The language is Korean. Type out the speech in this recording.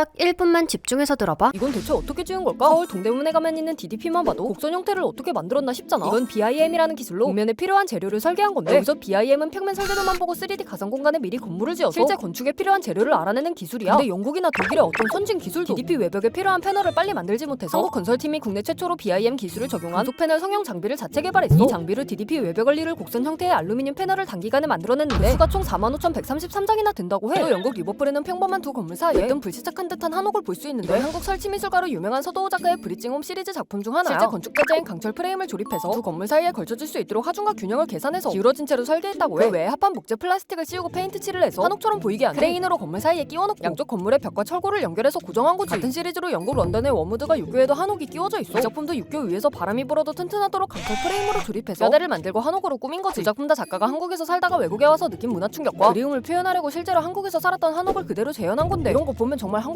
딱 1분만 집중해서 들어봐. 이건 대체 어떻게 지은 걸까? 서울 동대문에 가면 있는 DDP만 봐도 곡선 형태를 어떻게 만들었나 싶잖아. 이건 BIM이라는 기술로 벽면에 필요한 재료를 설계한 건데 여기서 BIM은 평면 설계도만 보고 3D 가상 공간에 미리 건물을 지어서 실제 건축에 필요한 재료를 알아내는 기술이야. 근데 영국이나 독일의 어떤 선진 기술도 DDP 외벽에 필요한 패널을 빨리 만들지 못해서 한국 건설팀이 국내 최초로 BIM 기술을 적용한 고속 패널 성형 장비를 자체 개발했어. 이 장비로 DDP 외벽을 이룰 곡선 형태의 알루미늄 패널을 단기간에 만들어냈는데 수가 총 45,133장이나 된다고 해. 또 영국 리버풀에는 평범한 두 건물 사이에 어떤 불시착한 듯한 한옥을 볼 수 있는데 한국 설치 미술가로 유명한 서도호 작가의 브릿징홈 시리즈 작품 중 하나야. 실제 건축 자재인 강철 프레임을 조립해서 두 건물 사이에 걸쳐질 수 있도록 하중과 균형을 계산해서 기울어진 채로 설계했다고 해. 그 외에 합판 목재 플라스틱을 씌우고 페인트 칠을 해서 한옥처럼 보이게 하는 크레인으로 건물 사이에 끼워놓고 양쪽 건물의 벽과 철골을 연결해서 고정한 거지. 같은 시리즈로 영국 런던의 워무드가 육교에도 한옥이 끼워져 있어. 이 작품도 육교 위에서 바람이 불어도 튼튼하도록 강철 프레임으로 조립해서 뼈대를 만들고 한옥으로 꾸민 거지. 이 작품 다 작가가 한국에서 살다가 외국에 와서 느낀 문화 충격과 그리움을 표현하려고 실제로 한국에서 살았던 한옥을 그대로 재현한 건데 이런 거 보면 정말 한국